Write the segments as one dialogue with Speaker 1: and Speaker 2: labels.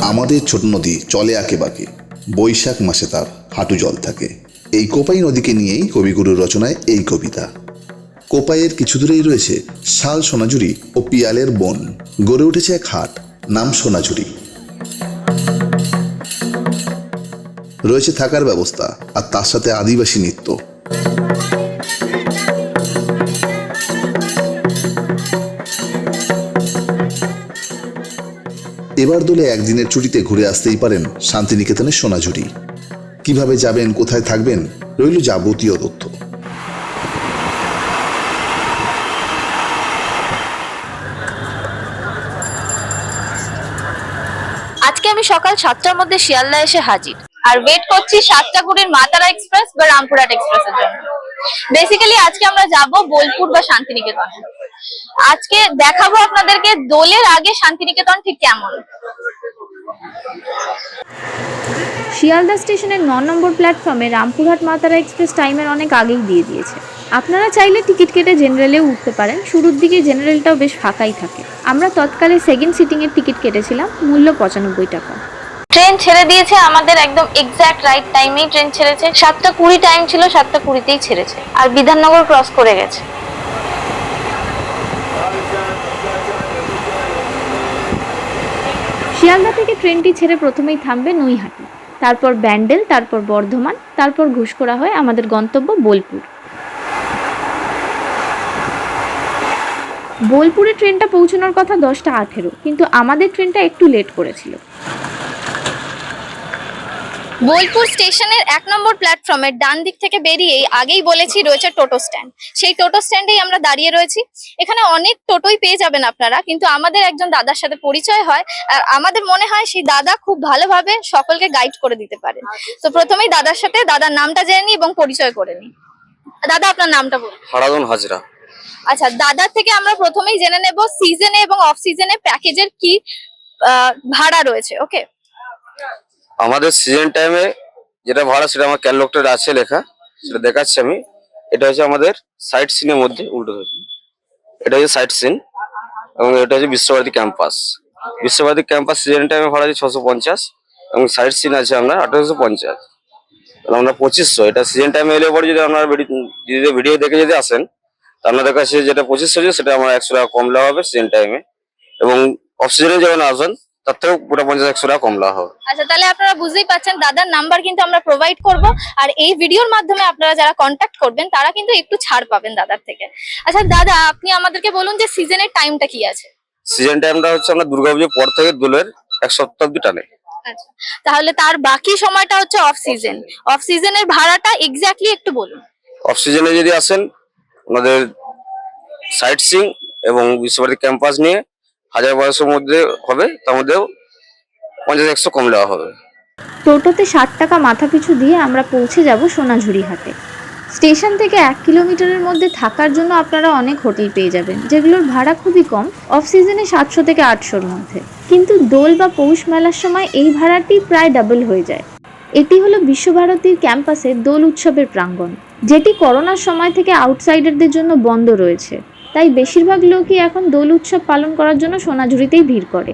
Speaker 1: আমাদের ছোট নদী চলে আঁকে বাঁকে। বৈশাখ মাসে তার হাঁটু জল থাকে। এই কোপাই নদীকে নিয়েই কবিগুরুর রচনায় এই কবিতা। কোপাইয়ের কিছু দূরেই রয়েছে শাল সোনাঝুরি ও পিয়ালের বন। গড়ে উঠেছে এক হাট, নাম সোনাঝুরি। রয়েছে থাকার ব্যবস্থা আর তার সাথে আদিবাসী নৃত্য। এবার দোলে একদিনের ছুটিতে ঘুরে আসতেই পারেন শান্তিনিকেতনের সোনাঝুরি। কীভাবে যাবেন, কোথায় থাকবেন, রইল যাবতীয় তথ্য।
Speaker 2: আজকে আমি সকাল সাতটার মধ্যে শিয়ালদা এসে হাজির। আর ওয়েট করছি সাতটাগুড়ির মাতারা এক্সপ্রেস বা রামপুরহাট এক্সপ্রেসের জন্য। বেসিক্যালি আজকে আমরা যাব বোলপুর বা শান্তিনিকেতন। আজকে দেখাবো আপনাদেরকে দোলের আগে শান্তিনিকেতন ঠিক কেমন।
Speaker 3: শিয়ালদা স্টেশনের ন নম্বর প্ল্যাটফর্মে রামপুরহাট মাতারা এক্সপ্রেস টাইমের অনেক আগেই দিয়ে দিয়েছে। আপনারা চাইলে টিকিট কেটে জেনারেলেও উঠতে পারেন। শুরুর দিকে জেনারেলটাও বেশ ফাঁকাই থাকে। আমরা তৎকালে সেকেন্ড সিটিংয়ের টিকিট কেটেছিলাম। মূল্য পঁচানব্বই টাকা।
Speaker 2: ট্রেন ছেড়ে দিয়েছে আমাদের একদম এক্স্যাক্ট রাইট টাইমেই ট্রেন ছেড়েছে। সাতটা কুড়ি টাইম ছিল সাতটা কুড়িতেই ছেড়েছে। আর বিধাননগর ক্রস করে গেছে।
Speaker 3: শিয়ালদা থেকে ট্রেনটি ছেড়ে প্রথমেই থামবে নৈহাটি। তারপর ব্যান্ডেল, তারপর বর্ধমান, তারপর ঘুষ করা হয় আমাদের গন্তব্য বোলপুর। বোলপুরে ট্রেনটা পৌঁছানোর কথা দশটা আঠেরো, কিন্তু আমাদের ট্রেনটা একটু লেট করেছিল।
Speaker 2: বোলপুর স্টেশনের এক নম্বর প্ল্যাটফর্মের ডান দিক থেকে বেরিয়েই আগেই বলেছি রয়েছে টোটো স্ট্যান্ড। সেই টোটো স্ট্যান্ডেই আমরা দাঁড়িয়ে রয়েছি। এখানে অনেক টোটোই পেয়ে যাবেন আপনারা কিন্তু আমাদের একজন দাদার সাথে পরিচয় হয়। আর আমাদের মনে হয় সেই দাদা খুব ভালোভাবে সকলকে গাইড করে দিতে পারে। তো প্রথমেই দাদার সাথে দাদার নামটা জেনে নিই এবং পরিচয় করে নিই। দাদা আপনার নামটা বলুন।
Speaker 4: হারাদন হাজরা।
Speaker 2: আচ্ছা দাদার থেকে আমরা প্রথমেই জেনে নেব সিজনে এবং অফ সিজনে প্যাকেজের কি ভাড়া রয়েছে ওকে
Speaker 4: আমাদের সিজন টাইমে যেটা ভাড়া সেটা আমার ক্যালকুলেটার আছে লেখা, সেটা দেখাচ্ছি আমি। এটা হচ্ছে আমাদের সাইট সিনের মধ্যে উল্টো এটা হচ্ছে সাইট সিন এবং এটা হচ্ছে Visvabharati campus Visvabharati campus season টাইমে ভাড়া আছে ছশো পঞ্চাশ এবং সাইট সিন আছে আপনার আঠারোশো পঞ্চাশ। আমরা পঁচিশশো। এটা সিজন টাইমে এলে পরে যদি আপনারা যদি ভিডিও দেখে যদি আসেন, তা আপনাদের কাছে যেটা পঁচিশশো সেটা আমার একশো টাকা কম দেওয়া হবে সিজন টাইমে এবং অফ সিজনে যখন আসবেন তার থেকেও পুরো পঞ্চাশ একশো টাকা কম দেওয়া হবে।
Speaker 2: আচ্ছা তাহলে আপনারা বুঝতেই পাচ্ছেন দাদার নাম্বার কিন্তু আমরা প্রোভাইড করব। আর এই ভিডিওর মাধ্যমে আপনারা যারা কন্ট্যাক্ট করবেন তারা কিন্তু একটু ছাড় পাবেন দাদার থেকে। আচ্ছা দাদা আপনি আমাদেরকে বলুন যে সিজনের টাইমটা কি আছে?
Speaker 4: সিজন টাইমটা হচ্ছে আমরা দুর্গাপুজোর পর থেকে দোলের এক সপ্তাহ অব্দি টানে।
Speaker 2: আচ্ছা তাহলে তার বাকি সময়টা হচ্ছে অফ সিজন অফ সিজনের ভাড়াটা এক্স্যাক্টলি একটু বলুন।
Speaker 4: অফ সিজনে যদি আসেন ওনাদের সাইট সিং এবং বিশ্বভারতী ক্যাম্পাস নিয়ে হাজার বারোশোর মধ্যে হবে, তার মধ্যেও পঞ্চাশ একশো কম দেওয়া হবে।
Speaker 3: টোটোতে ষাট টাকা মাথা পিছু দিয়ে আমরা পৌঁছে যাব সোনাঝুরি হাটে। স্টেশন থেকে এক কিলোমিটারের মধ্যে থাকার জন্য আপনারা অনেক হোটেল পেয়ে যাবেন, যেগুলোর ভাড়া খুবই কম অফ সিজনে সাতশো থেকে আটশোর মধ্যে। কিন্তু দোল বা পৌষ মেলার সময় এই ভাড়াটি প্রায় ডাবল হয়ে যায়। এটি হলো বিশ্বভারতীর ক্যাম্পাসে দোল উৎসবের প্রাঙ্গণ, যেটি করোনার সময় থেকে আউটসাইডারদের জন্য বন্ধ রয়েছে। তাই বেশিরভাগ লোকই এখন দোল উৎসব পালন করার জন্য সোনাঝুরিতেই ভিড় করে।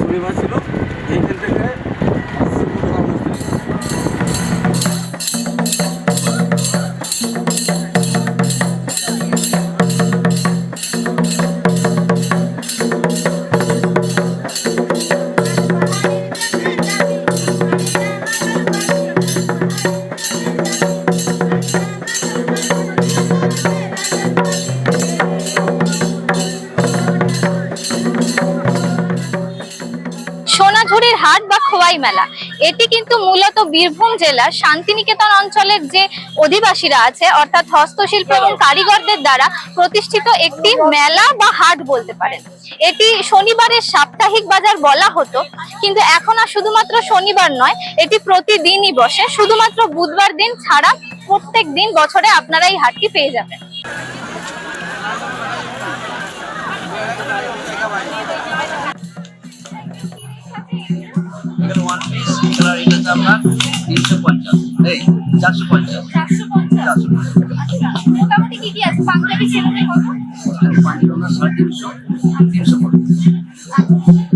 Speaker 5: শনিবার ছিল
Speaker 2: সোনাঝুরির হাট বা খোয়াই মেলা। এটি কিন্তু মূলত বীরভূম জেলার শান্তিনিকেতন অঞ্চলের যে অধিবাসীরা আছে, অর্থাৎ হস্তশিল্প এবং কারিগরদের দ্বারা প্রতিষ্ঠিত একটি মেলা বা হাট বলতে পারেন। এটি শনিবারের সাপ্তাহিক বাজার বলা হতো, কিন্তু এখন আর শুধুমাত্র শনিবার নয়, এটি প্রতিদিনই বসে। শুধুমাত্র বুধবার দিন ছাড়া প্রত্যেক দিন বছরে আপনারা এই হাটটি পেয়ে যাবেন।
Speaker 6: চারশো পঞ্চাশ। চারশো
Speaker 2: মোটামুটি কি কি আছে? পাঞ্জাবি ছেলেদের কত?
Speaker 6: পাঁচজনা সাড়ে তিনশো তিনশো করে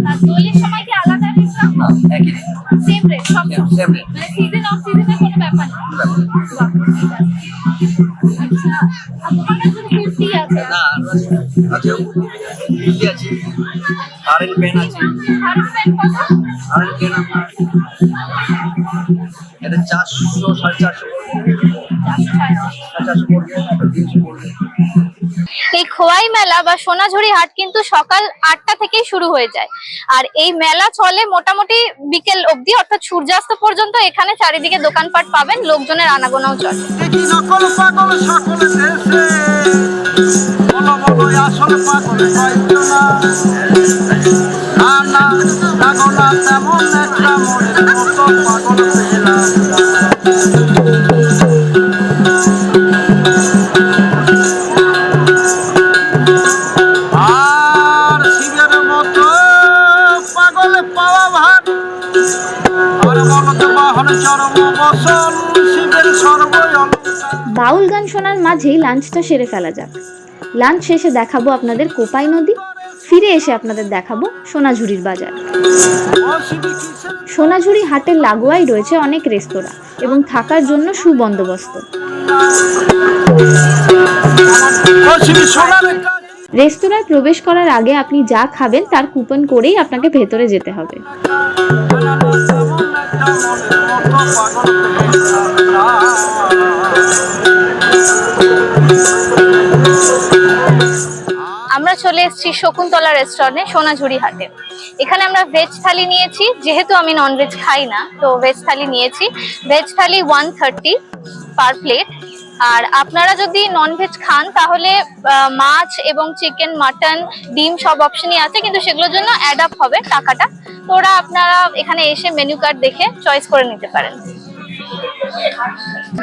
Speaker 2: আর দোলের সময় কি আলাদা রেট রাখব
Speaker 6: একই রেট।
Speaker 2: সেম রেট সব
Speaker 6: সেম রেট
Speaker 2: মানে সিজন অফ সিজনের কোনো ব্যাপার না বাহ, ঠিক আছে। আচ্ছা আর তোমার কাছে কুর্তি আছে?
Speaker 6: না আছে। আছে কুর্তি আছে? আরেল পেন আছে।
Speaker 2: কত?
Speaker 6: আরেল পেন আপনার এটা চারশো সাড়ে চারশো
Speaker 2: এই খোয়াই মেলা বা সোনাঝুরি হাট কিন্তু সকাল আটটা থেকেই শুরু হয়ে যায়। আর এই মেলা চলে মোটামুটি বিকেল অবধি অর্থাৎ সূর্যাস্ত পর্যন্ত এখানে চারিদিকে দোকানপাট পাবেন লোকজনের আনাগোনাও চলে।
Speaker 7: পাগল
Speaker 3: বাউল গান শোনার মাঝেই লাঞ্চটা সেরে ফেলা যাক। লাঞ্চ শেষে দেখাবো আপনাদের কোপাই নদী। ফিরে এসে আপনাদের দেখাবো সোনাঝুরির বাজার। সোনাঝুরি হাটের লাগোয়াই রয়েছে অনেক রেস্তোরাঁ এবং থাকার জন্য সুবন্দোবস্ত। রেস্তোরাঁয় প্রবেশ করার আগে আপনি যা খাবেন তার কুপন করেই আপনাকে ভেতরে যেতে হবে।
Speaker 2: আমরা চলে এসেছি শকুন্তলা রেস্টুরেন্টে সোনাঝুরি হাটে। এখানে আমরা ভেজ থালি নিয়েছি, যেহেতু আমি নন ভেজ খাই না, তো ভেজ থালি নিয়েছি। Veg thali one thirty per plate আর আপনারা যদি নন ভেজ খান, তাহলে মাছ এবং চিকেন মাটন ডিম সব অপশনই আছে, কিন্তু সেগুলোর জন্য অ্যাড আপ হবে টাকাটা। তো ওরা আপনারা এখানে এসে মেনু কার্ড দেখে চয়েস করে নিতে পারেন।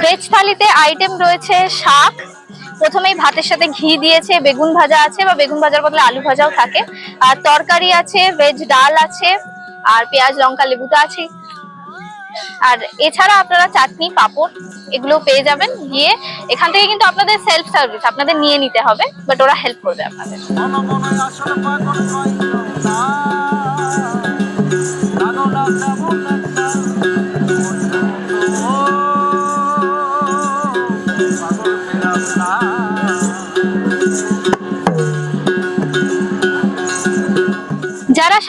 Speaker 2: ভেজ থালিতে আইটেম রয়েছে শাক প্রথমেই ভাতের সাথে ঘি দিয়েছে, বেগুন ভাজা আছে বা বেগুন ভাজার বদলে আলু ভাজাও থাকে। আর তরকারি আছে ভেজ ডাল আছে, আর পেঁয়াজ, লঙ্কা, লেবু তো আছেই। আর এছাড়া আপনারা চাটনি, পাঁপড় এগুলো পেয়ে যাবেন। গিয়ে এখান থেকে কিন্তু আপনাদের সেলফ সার্ভিস আপনাদের নিয়ে নিতে হবে বাট ওরা হেল্প করবে আপনাদের।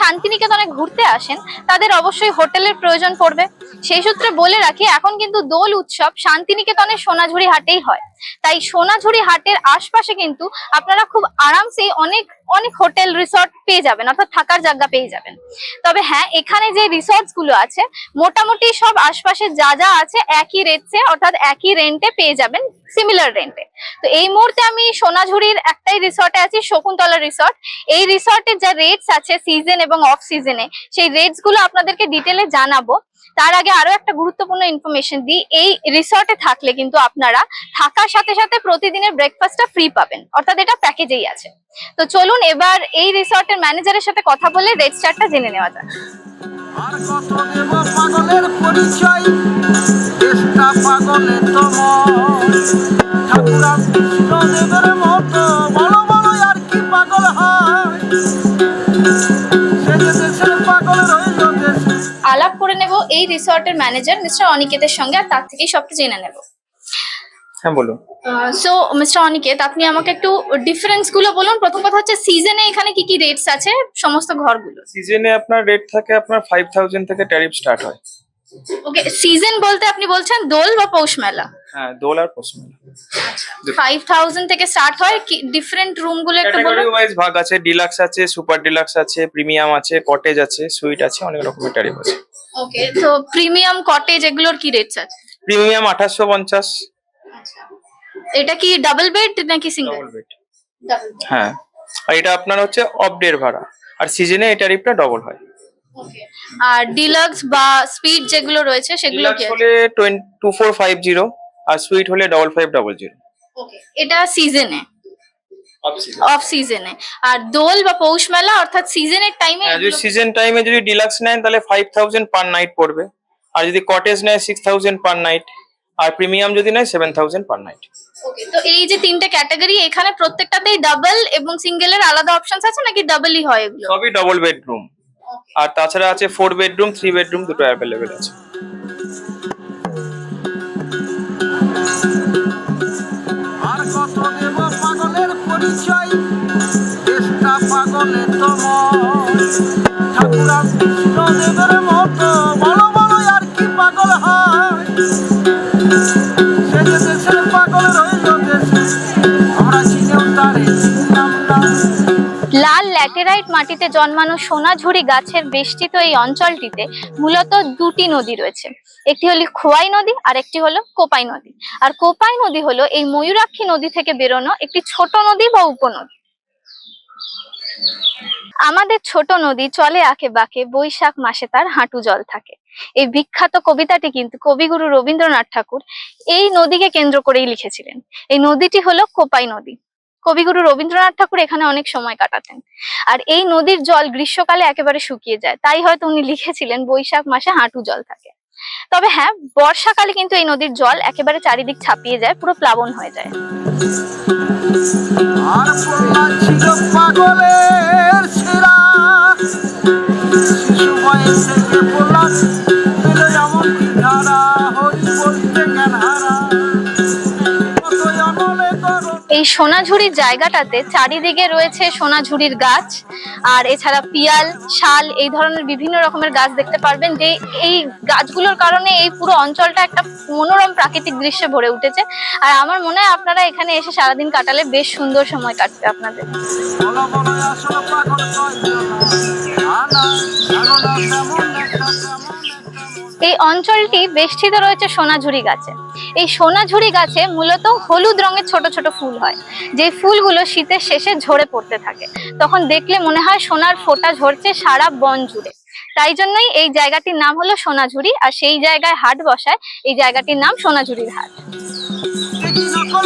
Speaker 2: শান্তিনিকেতনে ঘুরতে আসেন তাদের অবশ্যই হোটেলের প্রয়োজন পড়বে। সেই সূত্রে বলে রাখি, এখন কিন্তু দোল উৎসব শান্তিনিকেতনের সোনাঝুরি হাটেই হয়। তাই সোনাঝুরি হাটের আশপাশে কিন্তু আপনারা খুব আরামসে অনেক অনেক হোটেল, রিসর্ট পেয়ে যাবেন, অর্থাৎ থাকার জায়গা পেয়ে যাবেন। তবে হ্যাঁ এখানে যে রিসর্টসগুলো আছে, মোটামুটি সব আশপাশে যা যা আছে একই রেটসে অর্থাৎ একই রেন্টে পেয়ে যাবেন সিমিলার রেন্টে তো এই মুহূর্তে আমি সোনাঝুরির একটাই রিসর্টে আছি, শকুন্তলা রিসর্ট। এই রিসর্টের যা রেটস আছে সিজন এবং অফ সিজনে সেই রেটসগুলো আপনাদেরকে ডিটেলে জানাব। তার আগে আরও একটা গুরুত্বপূর্ণ ইনফরমেশন দিই। এই রিসর্টে থাকলে কিন্তু আপনারা থাকার সাথে সাথে প্রতিদিনের ব্রেকফাস্টটা ফ্রি পাবেন। অর্থাৎ এটা প্যাকেজেই আছে। তো চলুন এবার এই রিসর্টের ম্যানেজারের সাথে কথা বলে রেট চার্টটা জেনে নেওয়া যাক।
Speaker 7: আর কত দেব পাগলের পরিচয়? চেষ্টা পাগলে তোম ঠাকুরা কৃষ্ণদেবের মতো বড় বড় আর কি পাগল হয়? সে যে দেশের পাগল রইল দেশে।
Speaker 2: আলাপ করে এই রিসর্টের ম্যানেজার মিস্টার অনিকেতের সঙ্গে আর তার থেকেই সবটা জেনে নেব।
Speaker 8: হ্যাঁ বলুন।
Speaker 2: সো মিস্টার অনিকেত আপনি আমাকে একটু ডিফারেন্সগুলো বলুন। প্রথম কথা হচ্ছে সিজনে এখানে কি কি রেটস আছে? সমস্ত ঘরগুলো।
Speaker 8: সিজনে আপনার রেট থাকে আপনার ফাইভ থাউজেন্ড থেকে ট্যারিফ স্টার্ট হয়।
Speaker 2: ওকে সিজন বলতে আপনি বলছেন দোল বা পৌষ মেলা?
Speaker 8: হ্যাঁ দোল আর পশ্চিম
Speaker 2: ফাইভ থাউজেন্ড থেকে স্টার্ট হয়। কি ডিফারেন্ট রুমগুলো একটু
Speaker 8: ক্যাটাগরি
Speaker 2: বলুন।
Speaker 8: ওয়াইজ ভাগ আছে ডিলাক্স আছে সুপার ডিলাক্স আছে প্রিমিয়াম আছে কটেজ আছে সুইট আছে অনেক রকমের ট্যারিফ আছে।
Speaker 2: ওকে তো প্রিমিয়াম কটেজ এগুলোর কি রেটস আছে?
Speaker 8: প্রিমিয়াম আঠাশশো পঞ্চাশ।
Speaker 2: এটা কি ডাবল বেড নাকি সিঙ্গেল
Speaker 8: ডবল বেড হ্যাঁ আর এটা আপনার হচ্ছে অফ ডের ভাড়া। আর সিজনে এই ট্যারিফটা ডবল হয়।
Speaker 2: আর ডিলাক্স বা স্পিড যেগুলো রয়েছে সেগুলো কি
Speaker 8: হলে টু ফোর ফাইভ জিরো আর সুইট হলে double five double zero
Speaker 2: okay এটা সিজনে অফ সিজনে আর দোল বা পৌষ মেলা অর্থাৎ সিজনের টাইমে
Speaker 8: হ্যাঁ যদি সিজন টাইমে যদি ডিলাক্স নেন তাহলে ফাইভ থাউজেন্ড পার নাইট পড়বে। আর যদি কটেজ নেয় সিক্স থাউজেন্ড পার নাইট আর প্রিমিয়াম যদি নেয় seven thousand per night
Speaker 2: okay তো এই যে তিনটে ক্যাটাগরি এখানে প্রত্যেকটাতেই ডাবল এবং সিঙ্গেলের আলাদা অপশনস আছে নাকি ডাবলই হয় এগুলো?
Speaker 8: সবই ডবল বেডরুম আর তাছাড়া আছে ফোর বেডরুম থ্রি বেডরুম দুটো অ্যাভেলেবেল আছে।
Speaker 7: পরিচয় চেষ্টা পাগলে তম ঠাকুরা কৃষ্ণদেবের মতো, বড় বড় আর কি পাগল হয়? দেশের পাগল রইল আমরা চিনেও তারে চিনলাম
Speaker 2: লাল ল্যাটেরাইট মাটিতে জন্মানো সোনাঝুরি গাছের বেষ্টিত এই অঞ্চলটিতে মূলত দুটি নদী রয়েছে। একটি হলো খোয়াই নদী আর একটি হলো কোপাই নদী। আর কোপাই নদী হলো এই ময়ূরাক্ষী নদী থেকে বেরোনো একটি ছোট নদী বা উপনদী। আমাদের ছোট নদী চলে আঁকে বাঁকে বৈশাখ মাসে তার হাঁটু জল থাকে। এই বিখ্যাত কবিতাটি কিন্তু কবিগুরু রবীন্দ্রনাথ ঠাকুর এই নদীকে কেন্দ্র করেই লিখেছিলেন। এই নদীটি হলো কোপাই নদী। কবিগুরু রবীন্দ্রনাথ ঠাকুর এখানে অনেক সময় কাটাতেন। আর এই নদীর জল গ্রীষ্মকালে একেবারে শুকিয়ে যায়। তাই হয়তো উনি লিখেছিলেন, বৈশাখ মাসে হাঁটু জল থাকে। তবে হ্যাঁ বর্ষাকালে কিন্তু এই নদীর জল একেবারে চারিদিক ছাপিয়ে যায়, পুরো প্লাবন হয়ে যায়।
Speaker 7: শিশু বলতে
Speaker 2: এই সোনাঝুরির জায়গাটাতে চারিদিকে রয়েছে সোনাঝুরির গাছ, আর এছাড়া পিয়াল, শাল, এই ধরনের বিভিন্ন রকমের গাছ দেখতে পারবেন যে এই গাছগুলোর কারণে এই পুরো অঞ্চলটা একটা মনোরম প্রাকৃতিক দৃশ্যে ভরে উঠেছে। আর আমার মনে হয় আপনারা এখানে এসে সারাদিন কাটালে বেশ সুন্দর সময় কাটবে আপনাদের। এই অঞ্চলটি বেষ্টিত রয়েছে সোনাঝুরি গাছে। এই সোনাঝুরি গাছে মূলত হলুদ রঙের ছোট ছোট ফুল হয়। যে ফুলগুলো শীতের শেষে ঝরে পড়তে থাকে। তখন দেখলে মনে হয় সোনার ফোঁটা ঝরছে সারা বন জুড়ে। তাই জন্যই এই জায়গাটির নাম হলো সোনাঝুরি আর সেই জায়গায় হাট বসায়। এই জায়গাটির নাম সোনাঝুরির হাট।
Speaker 7: সকল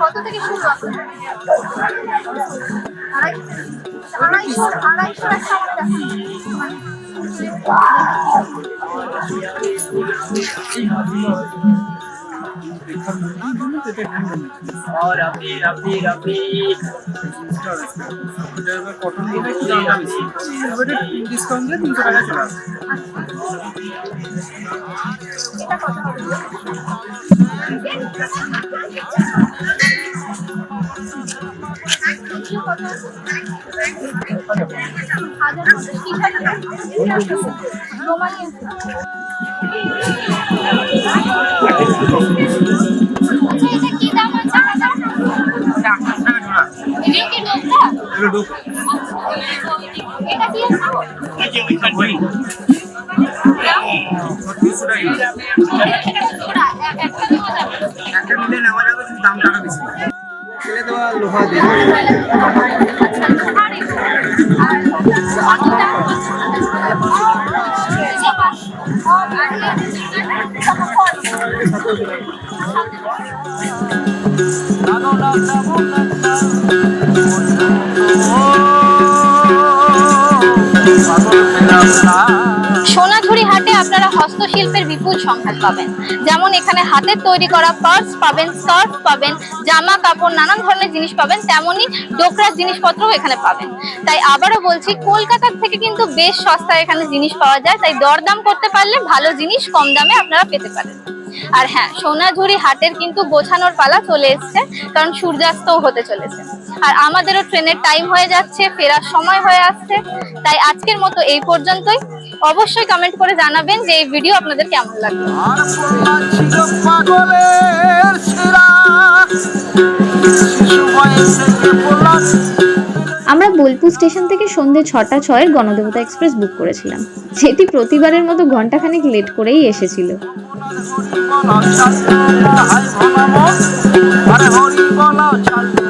Speaker 2: কত থেকে শুরু আড়াইশো আড়াইশো। আচ্ছা এগুলো কি ডোবটা এটা কি একটা নেওয়া যাবে
Speaker 7: জানো না তেমন একটা পাগল পেলাম না
Speaker 2: সোনাঝুরি হাটে আপনারা হস্তশিল্পের বিপুল সংখ্যাত পাবেন। যেমন এখানে হাতের তৈরি করা পার্স পাবেন, স্কার্ফ পাবেন, জামা, কাপড়, নানান ধরনের জিনিস পাবেন, তেমনি ডোকরার জিনিসপত্রও এখানে পাবেন। তাই আবারও বলছি কলকাতার থেকে কিন্তু বেশ সস্তায় এখানে জিনিস পাওয়া যায়। তাই দরদাম করতে পারলে ভালো জিনিস কম দামে আপনারা পেতে পারেন। আর হ্যাঁ সোনাঝুরি হাটের কিন্তু গোছানোর পালা চলে এসছে, কারণ সূর্যাস্তও হতে চলেছে। আর আমাদেরও ট্রেনের টাইম হয়ে যাচ্ছে, ফেরার সময় হয়ে আসছে, তাই আজকের মতো এই পর্যন্তই। অবশ্যই কমেন্ট করে জানাবেন যে এই ভিডিও আপনাদের কেমন
Speaker 7: পাগলের শিশু বয়স
Speaker 3: আমরা বোলপুর স্টেশন থেকে সন্ধে ছটা ছয়ের গণদেবতা এক্সপ্রেস বুক করেছিলাম। যেটি প্রতিবারের মতো ঘন্টাখানেক লেট করেই এসেছিল।
Speaker 7: হরি